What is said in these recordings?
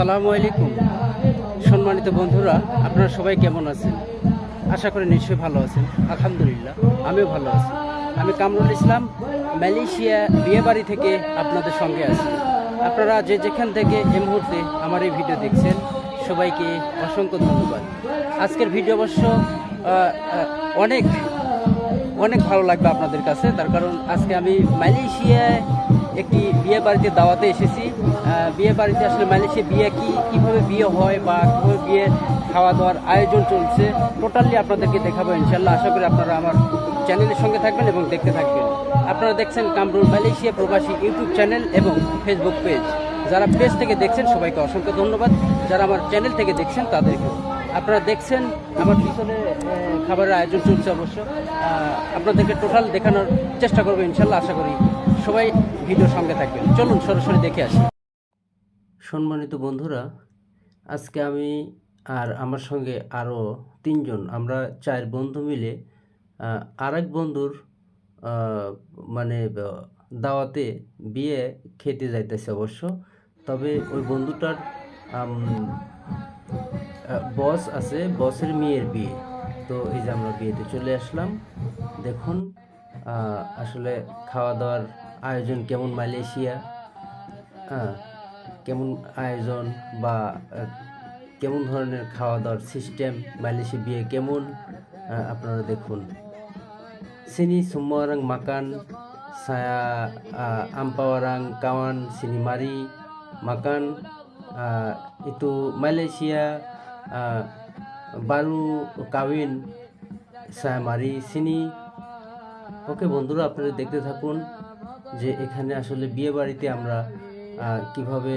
আসসালামু আলাইকুম। সম্মানিত বন্ধুরা, আপনারা সবাই কেমন আছেন? আশা করি নিশ্চয়ই ভালো আছেন। আলহামদুলিল্লাহ, আমিও ভালো আছি। আমি কামরুল ইসলাম, মালয়েশিয়া বিয়েবাড়ি থেকে আপনাদের সঙ্গে আছি। আপনারা যে যেখান থেকে এই মুহূর্তে আমার এই ভিডিও দেখছেন, সবাইকে অসংখ্য ধন্যবাদ। আজকের ভিডিও অবশ্য অনেক অনেক ভালো লাগবে আপনাদের কাছে। তার কারণ আজকে আমি মালয়েশিয়ায় একটি বিয়ে বাড়িতে দাওয়াতে এসেছি। বিয়ে বাড়িতে আসলে মালয়েশিয়া বিয়ে কি, কীভাবে বিয়ে হয় বা কীভাবে বিয়ে খাওয়া দাওয়ার আয়োজন চলছে টোটালি আপনাদেরকে দেখাবো ইনশাল্লাহ আশা করি আপনারা আমার চ্যানেলের সঙ্গে থাকবেন এবং দেখতে থাকবেন। আপনারা দেখছেন কামরুল মালয়েশিয়া প্রবাসী ইউটিউব চ্যানেল এবং ফেসবুক পেজ যারা পেজ থেকে দেখছেন, সবাইকে অসংখ্য ধন্যবাদ। যারা আমার চ্যানেল থেকে দেখছেন, তাদেরকে। আপনারা দেখছেন, আমার পিছনে খাবারের আয়োজন চলছে অবশ্য। আপনাদেরকে টোটাল দেখানোর চেষ্টা করব, ইনশাল্লাহ আশা করি সবাই ভিডিওর সঙ্গে থাকবেন। চলুন, সরাসরি দেখে আসি। সম্মানিত বন্ধুরা, আজকে আমি আর আমার সঙ্গে আরও তিনজন, আমরা চার বন্ধু মিলে আর আরেক বন্ধুর মানে দাওয়াতে বিয়ে খেতে যাইতেছে অবশ্য। তবে ওই বন্ধুটার বস আছে বসের মেয়ের বিয়ে। তো এই যে আমরা বিয়েতে চলে আসলাম। দেখুন আসলে খাওয়া দাওয়ার আয়োজন কেমন মালয়েশিয়া? হ্যাঁ কেমন আয়োজন বা কেমন ধরনের খাওয়া দাওয়ার সিস্টেম মালয়েশিয়া বিয়ে কেমন? আপনারা দেখুন। sini semua orang makan saya uh, ampau makan uh, itu Malaysia uh, baru kawin mari sini. ওকে বন্ধুরা আপনারা দেখতে থাকুন যে এখানে আসলে বিয়ে বাড়িতে আমরা আহ, কীভাবে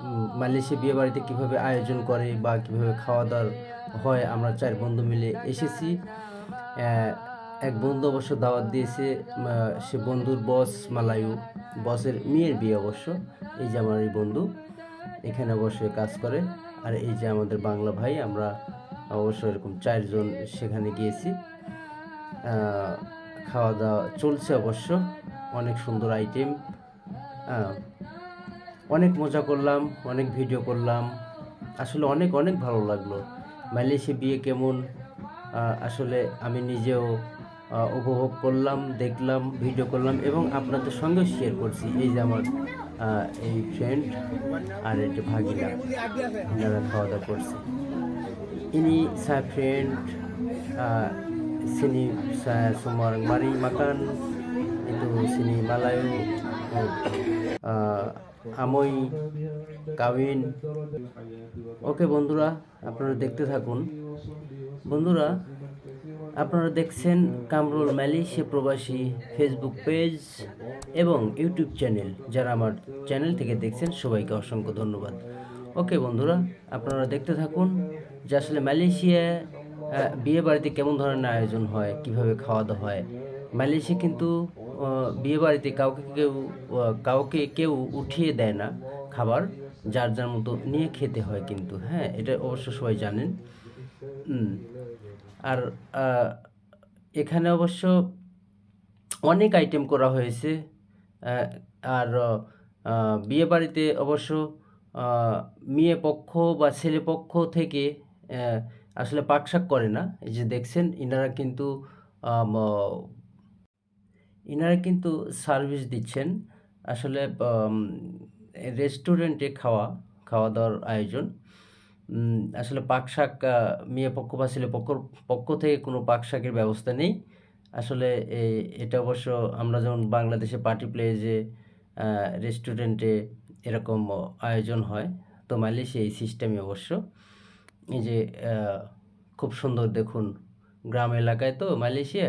উম, মালয়েশিয়া বিয়ে বাড়িতে কীভাবে আয়োজন করে বা কীভাবে খাওয়া দাওয়ার হয় আমরা চার বন্ধু মিলে এসেছি। আহ, এক বন্ধু অবশ্য দাওয়াত দিয়েছে সে বন্ধুর বস মালায়ু, বসের মেয়ের বিয়ে অবশ্য, এই যে আমার এই বন্ধু, এখানে অবশ্যই কাজ করে। আর এই যে আমাদের বাংলা ভাই, আমরা অবশ্য এরকম চারজন সেখানে গিয়েছি। খাওয়া দাওয়া চলছে অবশ্য, অনেক সুন্দর আইটেম অনেক মজা করলাম, অনেক ভিডিও করলাম, আসলে অনেক অনেক ভালো লাগল। মালয়েশিয়া বিয়ে কেমন? আসলে আমি নিজেও উপভোগ করলাম দেখলাম ভিডিও করলাম এবং আপনাদের সঙ্গেও শেয়ার করছি। এই যে আমার এই ফ্রেন্ড আর এটা ভাগিনা যারা খাওয়া দাওয়া করছে। ইনি saya friend semua orang mari makan itu sini Malayu uh, আমই কাবিন। ওকে বন্ধুরা আপনারা দেখতে থাকুন। বন্ধুরা আপনারা দেখছেন কামরুল মালয়েশিয়া প্রবাসী ফেসবুক পেজ এবং ইউটিউব চ্যানেল যারা আমার চ্যানেল থেকে দেখছেন, সবাইকে অসংখ্য ধন্যবাদ। ওকে বন্ধুরা, আপনারা দেখতে থাকুন যে আসলে মালয়েশিয়া বিয়ে বাড়িতে কেমন ধরনের আয়োজন হয়, কীভাবে খাওয়া দাওয়া হয়। মালয়েশিয়া কিন্তু বিয়ে বাড়িতে কাউকে কেউ কাউকে কেউ উঠিয়ে দেয় না খাবার, যার যার মতো নিয়ে খেতে হয় কিন্তু। হ্যাঁ এটা অবশ্য সবাই জানেন। আর এখানে অবশ্য অনেক আইটেম করা হয়েছে আর বিয়ে বাড়িতে অবশ্য মেয়ে পক্ষ বা ছেলে পক্ষ থেকে আসলে পাকশাক করে না। এই যে দেখছেন, ইনারা কিন্তু ইনারা কিন্তু সার্ভিস দিচ্ছেন। আসলে রেস্টুরেন্টে খাওয়া খাওয়া দাওয়ার আয়োজন। আসলে পাকশাক মেয়ে পক্ষ বা পক্ষ পক্ষ থেকে কোনো পাকশাকের ব্যবস্থা নেই। আসলে এটা অবশ্য আমরা যেমন বাংলাদেশে পার্টি প্লেজে রেস্টুরেন্টে এরকম আয়োজন হয়, তো মালয়েশিয়া এই সিস্টেমই অবশ্য। এই যে খুব সুন্দর দেখুন গ্রাম এলাকায় তো মালয়েশিয়া,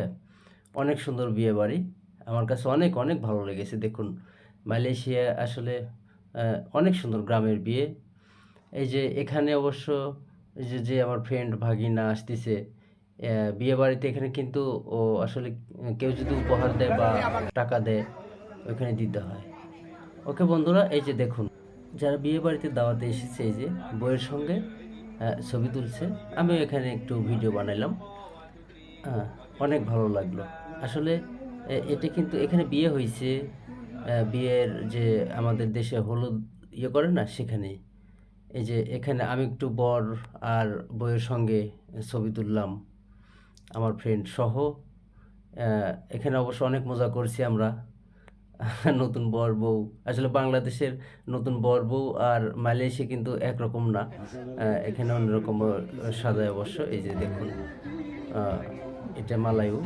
অনেক সুন্দর বিয়ে বাড়ি আমার কাছে অনেক অনেক ভালো লেগেছে দেখুন। মালয়েশিয়া আসলে অনেক সুন্দর গ্রামের বিয়ে। এই যে এখানে অবশ্য এই যে যে আমার ফ্রেন্ড ভাগিনা আসতেছে বিয়ে বাড়িতে এখানে কিন্তু ও আসলে কেউ যদি উপহার দেয় বা টাকা দেয় ওখানে দিতে হয়। ওকে বন্ধুরা এই যে দেখুন যারা বিয়ে বাড়িতে দাওয়াতে এসেছে এই যে বইয়ের সঙ্গে ছবি তুলছে আমিও এখানে একটু ভিডিও বানাইলাম। হ্যাঁ, অনেক ভালো লাগল। আসলে এটা কিন্তু এখানে বিয়ে হয়েছে বিয়ের যে আমাদের দেশে হলুদ ইয়ে করে না সেখানে এই যে এখানে আমি একটু বর আর বইয়ের সঙ্গে ছবি তুললাম, আমার ফ্রেন্ড সহ। এখানে অবশ্য অনেক মজা করছি আমরা। নতুন বর বউ, আসলে বাংলাদেশের নতুন বর বউ আর মালয়েশিয়া কিন্তু একরকম না। এখানে অন্যরকম সাজায় অবশ্য, এই যে দেখুন। এটা মালায়ু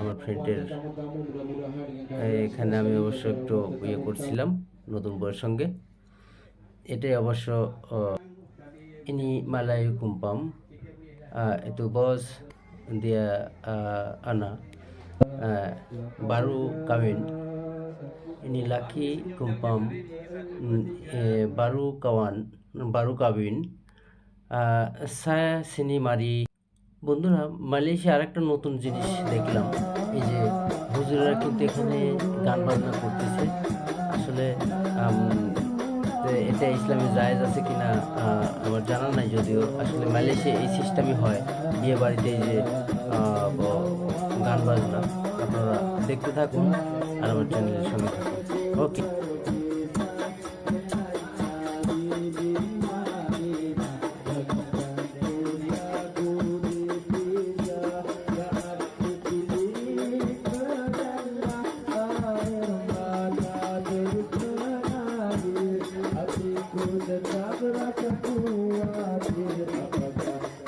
আমার ফ্রেন্ডের এখানে আমি অবশ্য একটু ইয়ে করছিলাম নতুন বউয়ের সঙ্গে। এটাই অবশ্য ইনি মালায় কুম্পম এতো বস দিয়া আনা বারু কাবিন ইনি লাখি কুম্পাম বারু কাওয়ান, বারু কাবিন সায়া সিনেমারি বন্ধুরা, মালয়েশিয়া আর একটা নতুন জিনিস দেখলাম, এই যে হুজুরা কিন্তু এখানে গান বাজনা করতেছে। এটা ইসলামে জায়েজ আছে কি না আমার জানা নাই যদিও। আসলে মালয়েশিয়া এই সিস্টেমই হয়। বিয়ে বাড়িতে যে গান বাজনা, আপনারা দেখতে থাকুন আর আমার চ্যানেলের সঙ্গে থাকুন। ওকে